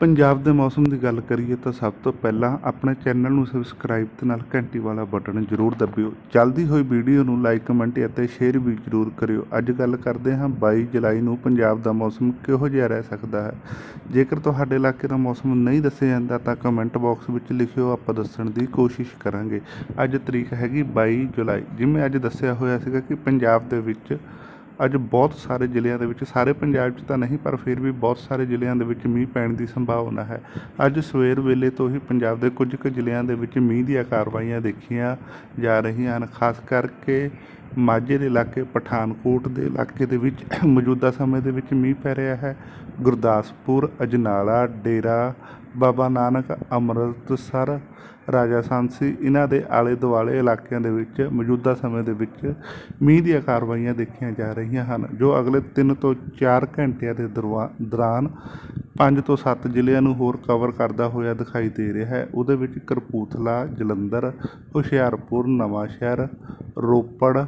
ਪੰਜਾਬ ਦੇ ਮੌਸਮ ਦੀ ਗੱਲ ਕਰੀਏ ਤਾਂ ਸਭ ਤੋਂ ਪਹਿਲਾਂ ਆਪਣੇ ਚੈਨਲ ਨੂੰ ਸਬਸਕ੍ਰਾਈਬ ਤੇ ਨਾਲ ਘੰਟੀ ਵਾਲਾ ਬਟਨ ਜ਼ਰੂਰ ਦਬਿਓ। ਜਲਦੀ ਹੋਈ ਵੀਡੀਓ ਨੂੰ ਲਾਈਕ, ਕਮੈਂਟ ਅਤੇ ਸ਼ੇਅਰ ਵੀ ਜ਼ਰੂਰ ਕਰਿਓ। ਅੱਜ ਗੱਲ ਕਰਦੇ ਹਾਂ 22 ਜੁਲਾਈ ਨੂੰ ਪੰਜਾਬ ਦਾ ਮੌਸਮ ਕਿਹੋ ਜਿਹਾ ਰਹਿ ਸਕਦਾ ਹੈ। ਜੇਕਰ ਤੁਹਾਡੇ ਇਲਾਕੇ ਦਾ ਮੌਸਮ ਨਹੀਂ ਦੱਸਿਆ ਜਾਂਦਾ ਤਾਂ ਕਮੈਂਟ ਬਾਕਸ ਵਿੱਚ ਲਿਖਿਓ। ਆਪਾਂ ਦੱਸਣ ਦੀ ਕੋਸ਼ਿਸ਼ ਕਰਾਂਗੇ। ਅੱਜ ਤਰੀਕ ਹੈਗੀ 22 ਜੁਲਾਈ। ਜਿਵੇਂ ਅੱਜ ਦੱਸਿਆ ਹੋਇਆ ਸੀਗਾ ਕਿ ਪੰਜਾਬ ਦੇ ਵਿੱਚ ਅੱਜ ਬਹੁਤ ਸਾਰੇ ਜ਼ਿਲ੍ਹਿਆਂ ਦੇ ਵਿੱਚ, ਸਾਰੇ ਪੰਜਾਬ 'ਚ ਤਾਂ ਨਹੀਂ, ਪਰ ਫਿਰ ਵੀ ਬਹੁਤ ਸਾਰੇ ਜ਼ਿਲ੍ਹਿਆਂ ਦੇ ਵਿੱਚ ਮੀਂਹ ਪੈਣ ਦੀ ਸੰਭਾਵਨਾ ਹੈ। ਅੱਜ ਸਵੇਰ ਵੇਲੇ ਤੋਂ ਹੀ ਪੰਜਾਬ ਦੇ ਕੁਝ ਕੁ ਜ਼ਿਲ੍ਹਿਆਂ ਦੇ ਵਿੱਚ ਮੀਂਹ ਦੀਆਂ ਕਾਰਵਾਈਆਂ ਦੇਖੀਆਂ ਜਾ ਰਹੀਆਂ ਹਨ, ਖਾਸ ਕਰਕੇ ਮਾਝੇ ਦੇ ਇਲਾਕੇ, ਪਠਾਨਕੋਟ ਦੇ ਇਲਾਕੇ ਦੇ ਵਿੱਚ ਮੌਜੂਦਾ ਸਮੇਂ ਦੇ ਵਿੱਚ ਮੀਂਹ ਪੈ ਰਿਹਾ ਹੈ। ਗੁਰਦਾਸਪੁਰ, ਅਜਨਾਲਾ, ਡੇਰਾ, ਬਾਬਾ ਨਾਨਕ, ਅੰਮ੍ਰਿਤਸਰ ਰਾਜਾ ਸਾਂਸੀ ਇਹਨਾਂ ਦੇ ਆਲੇ ਦੁਆਲੇ ਇਲਾਕਿਆਂ ਦੇ ਵਿੱਚ ਮੌਜੂਦਾ ਸਮੇਂ ਦੇ ਵਿੱਚ ਮੀਂਹ ਦੀਆਂ ਕਾਰਵਾਈਆਂ ਦੇਖੀਆਂ ਜਾ ਰਹੀਆਂ ਹਨ, ਜੋ ਅਗਲੇ 3 ਤੋਂ 4 ਘੰਟਿਆਂ ਦੇ ਦਰਵਾ- ਦੌਰਾਨ ਪੰਜ ਤੋਂ ਸੱਤ ਜ਼ਿਲ੍ਹਿਆਂ ਨੂੰ ਹੋਰ ਕਵਰ ਕਰਦਾ ਹੋਇਆ ਦਿਖਾਈ ਦੇ ਰਿਹਾ ਹੈ। ਉਹਦੇ ਵਿੱਚ ਕਪੂਰਥਲਾ, ਜਲੰਧਰ, ਹੁਸ਼ਿਆਰਪੁਰ, ਨਵਾਂਸ਼ਹਿਰ, ਰੋਪੜ,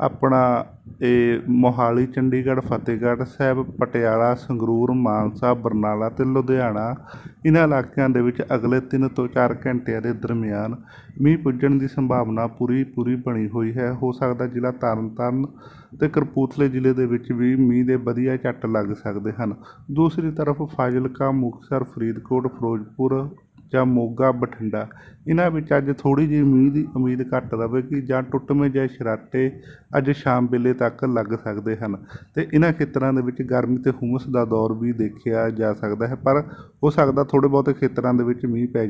ਆਪਣਾ ਇਹ ਮੋਹਾਲੀ, ਚੰਡੀਗੜ੍ਹ, ਫਤਿਹਗੜ੍ਹ ਸਾਹਿਬ, ਪਟਿਆਲਾ, ਸੰਗਰੂਰ, ਮਾਨਸਾ, ਬਰਨਾਲਾ ਅਤੇ ਲੁਧਿਆਣਾ ਇਹਨਾਂ ਇਲਾਕਿਆਂ ਦੇ ਵਿੱਚ ਅਗਲੇ ਤਿੰਨ ਤੋਂ ਚਾਰ ਘੰਟਿਆਂ ਦੇ ਦਰਮਿਆਨ ਮੀਂਹ ਪੁੱਜਣ ਦੀ ਸੰਭਾਵਨਾ ਪੂਰੀ ਪੂਰੀ ਬਣੀ ਹੋਈ ਹੈ। ਹੋ ਸਕਦਾ ਜ਼ਿਲ੍ਹਾ ਤਰਨਤਾਰਨ ਅਤੇ ਕਪੂਰਥਲੇ ਜ਼ਿਲ੍ਹੇ ਦੇ ਵਿੱਚ ਵੀ ਮੀਂਹ ਦੇ ਵਧੀਆ ਝੱਟ ਲੱਗ ਸਕਦੇ ਹਨ। ਦੂਸਰੀ ਤਰਫ ਫਾਜ਼ਿਲਕਾ, ਮੁਕਤਸਰ, ਫਰੀਦਕੋਟ, ਫਿਰੋਜ਼ਪੁਰ ਜਾਂ ਮੋਗਾ, ਬਠਿੰਡਾ, ਇਹਨਾਂ ਵਿੱਚ ਅੱਜ ਥੋੜ੍ਹੀ ਜਿਹੀ ਮੀਂਹ ਦੀ ਉਮੀਦ ਘੱਟ ਰਵੇਗੀ ਜਾਂ ਟੁੱਟਵੇਂ ਜਿਹੇ ਸ਼ਰਾਟੇ ਅੱਜ ਸ਼ਾਮ ਵੇਲੇ ਤੱਕ ਲੱਗ ਸਕਦੇ ਹਨ ਤੇ ਇਹਨਾਂ ਖੇਤਰਾਂ ਦੇ ਵਿੱਚ ਗਰਮੀ ਤੇ ਹੁਮਸ ਦਾ ਦੌਰ ਵੀ ਦੇਖਿਆ ਜਾ ਸਕਦਾ ਹੈ, ਪਰ ਹੋ ਸਕਦਾ ਥੋੜ੍ਹੇ ਬਹੁਤੇ ਖੇਤਰਾਂ ਦੇ ਵਿੱਚ ਮੀਂਹ ਪੈ